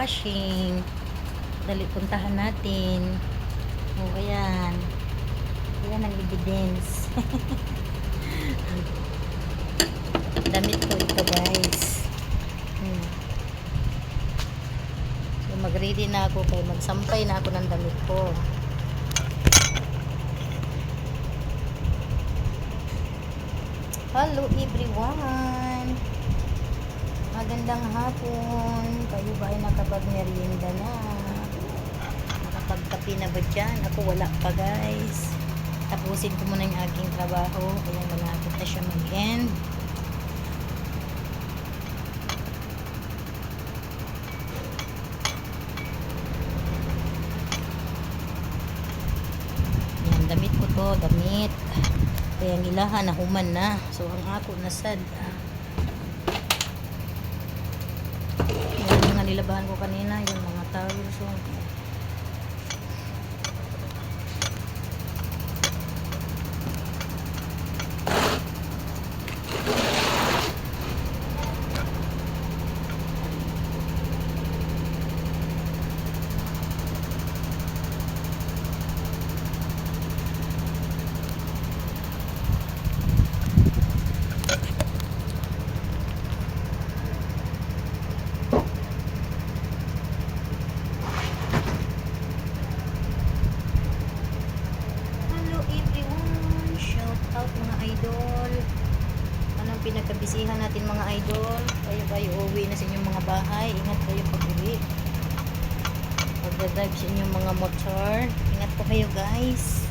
washing. Dali puntahan natin. O, ayan. Ayan ang evidence. Damit ko ito, guys. Hmm. So, mag-ready na ako kaya magsampay na ako ng damit ko. Hello everyone! Magandang hapon. Kayo ba ay nakapag-merienda na? Nakapagkape na ba dyan? Ako wala pa guys. Tapusin ko muna yung aking trabaho. Kaya malapit na siya mag-end. Yan, damit ko to, damit. Kaya ang ilahan na human na. So, ang ako nasad. Ah. Yan yung mga nilabahan ko kanina, yung mga towels. So, Hello everyone! Shout out mga idol! Anong pinagkabisihan natin mga idol? Kayo kayo uwi na sa inyong mga bahay. Ingat kayo pag uwi. Pagdadrive sa inyong mga motor. Ingat po kayo guys.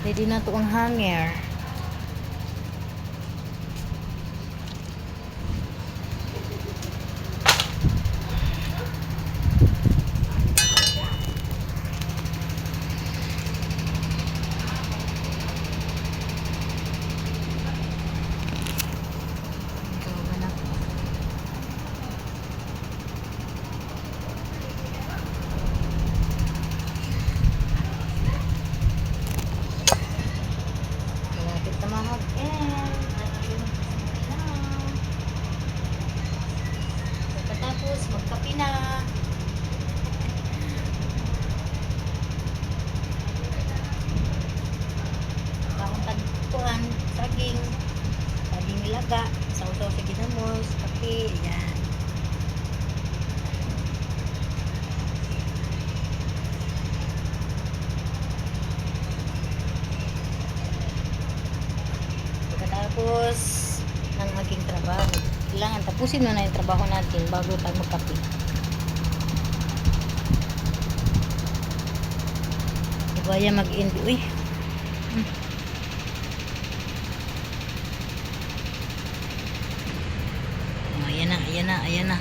Ready na to ang hanger. Ito, anak. Malapit na mag-end. Pagkatapos, magkape na. Bakong tagpuan, saging, saging nilaga, sausaw sa ginamos, kape, yan. Pagkatapos ng aking trabaho, kailangan tapusin mo na yung trabaho natin bago tayo magkape. Ibaya mag-end. Uy. Hmm. Oh, ayan na, ayan na, ayan na.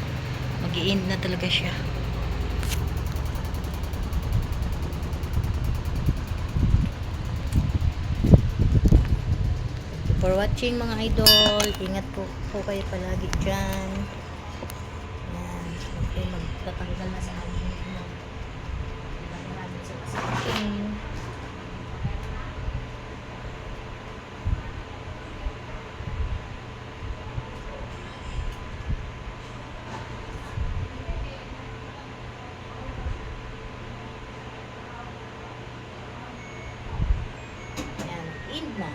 Mag-end na talaga siya. For watching mga idol. Ingat po, po kayo palagi dyan. Yan. Okay, magtatanggal na sa. Ilagay namin sa asin. Yan. End na.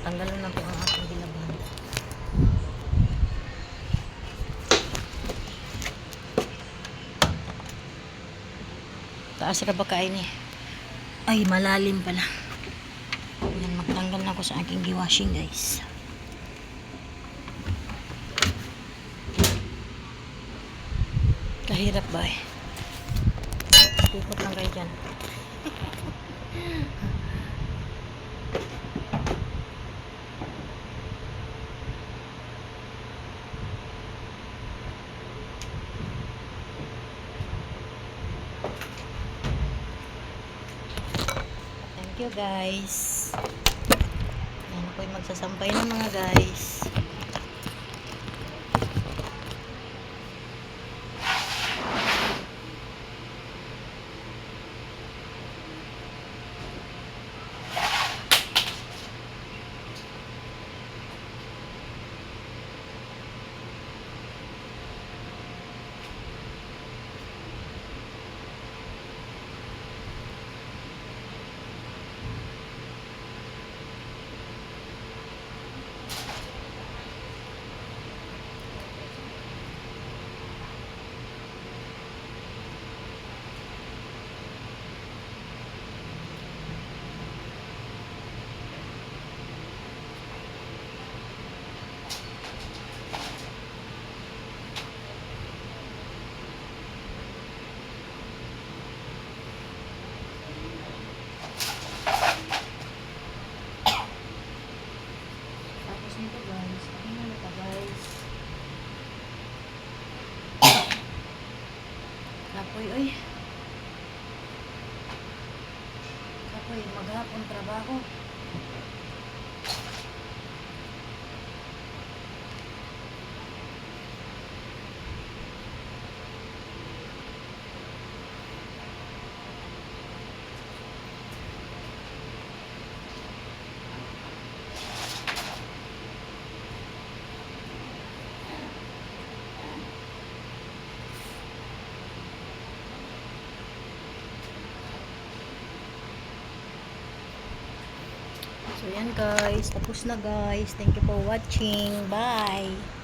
Tanggalan na po ang aking bilabahan. Taas ka ba kain eh? Ay, malalim pala. Yan, magtanggal na ako sa aking giwashing guys. Kahirap ba eh? Ikot lang kayo dyan. you guys. Yan ako'y magsasampay na mga guys. Tapos nito guys, ano na ito guys? Kapoy, oy. Kapoy, maghapon trabaho. So yan guys, tapos na guys. Thank you for watching. Bye!